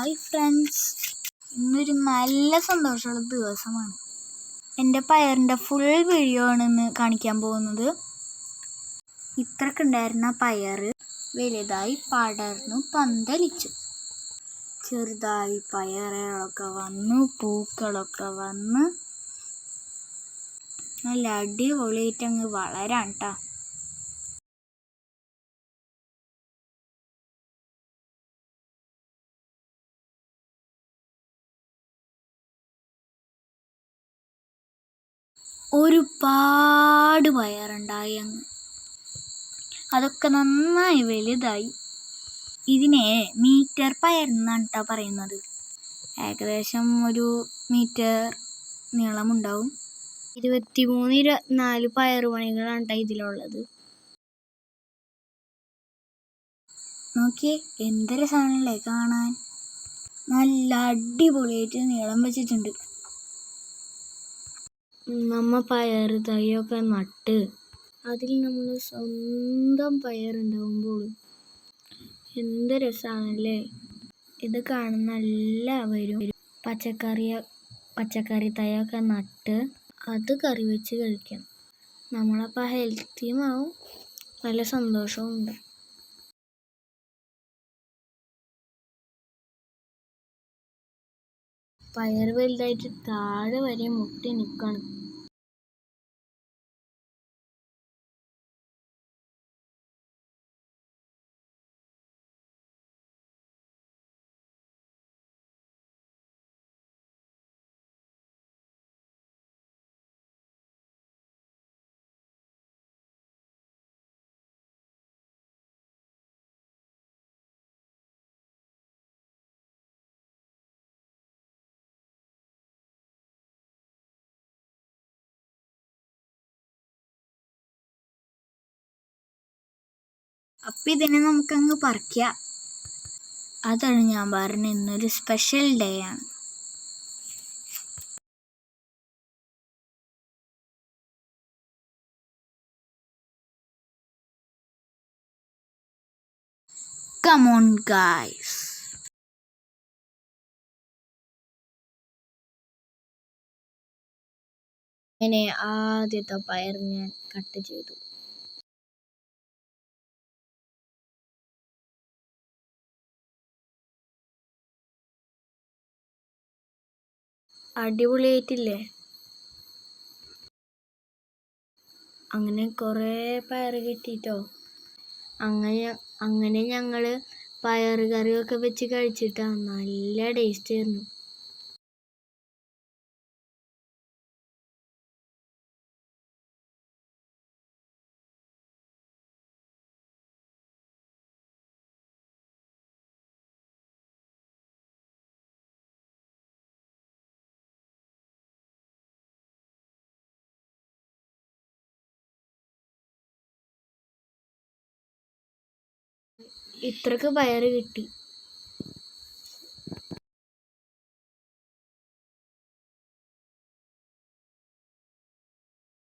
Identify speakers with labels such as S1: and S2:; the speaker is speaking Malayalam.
S1: Hi friends. ഇന്നൊരു നല്ല സന്തോഷമുള്ള ദിവസമാണ്. എന്റെ പയറിന്റെ ഫുൾ വീഡിയോ ആണ് ഇന്ന് കാണിക്കാൻ പോകുന്നത്. ഇത്രക്കുണ്ടായിരുന്ന പയർ വലുതായി പടർന്നു പന്തലിച്ചു. ചെറുതായി പയറുകളൊക്കെ വന്നു പൂക്കളൊക്കെ വന്ന്. നല്ല അടിപൊളിയായിട്ട് അങ്ങ് കേട്ടോ ഒരുപാട് പയറുണ്ടായി അങ്ങ്. അതൊക്കെ നന്നായി വലുതായി. ഇതിനെ മീറ്റർ പയർ എന്നാണ് കേട്ടോ പറയുന്നത്. ഏകദേശം ഒരു മീറ്റർ നീളമുണ്ടാവും. ഇരുപത്തിമൂന്ന് ഇരുപത്തിനാല് പയറുമണികളാണ് കേട്ടോ ഇതിലുള്ളത്. നോക്കിയേ എന്ത് രസമാണല്ലേ കാണാൻ. നല്ല അടിപൊളിയായിട്ട് നീളം വെച്ചിട്ടുണ്ട്. നമ്മ പയർ തൈയൊക്കെ നട്ട് അതിൽ നമ്മൾ സ്വന്തം പയറുണ്ടാവുമ്പോൾ എന്ത് രസമാണല്ലേ ഇത് കാണുന്ന എല്ലാവരും പച്ചക്കറി പച്ചക്കറി തൈയൊക്കെ നട്ട് അത് കറി വെച്ച് കഴിക്കണം. നമ്മളപ്പോൾ ഹെൽത്തിയും ആവും. നല്ല സന്തോഷവും ഉണ്ട്. പയർ വരെ മുട്ടി അപ്പം ഇതിനെ നമുക്കങ്ങ് പറിക്കാം അതാണ് ഞാൻ പറഞ്ഞ ഇന്നൊരു സ്പെഷ്യൽ ഡേ ആണ്. കമോൺ ഗായ്സ് അങ്ങനെ ആദ്യത്തെ പയർ ഞാൻ കട്ട് ചെയ്തു. അടിപൊളിയായിട്ടില്ലേ അങ്ങനെ കുറേ പയർ കിട്ടിയിട്ടോ അങ്ങനെ അങ്ങനെ ഞങ്ങൾ പയർ കറിയൊക്കെ വെച്ച് കഴിച്ചിട്ടാണ് നല്ല ടേസ്റ്റ് ആയിരുന്നു. ഇത്രക്ക് പയർ കിട്ടി.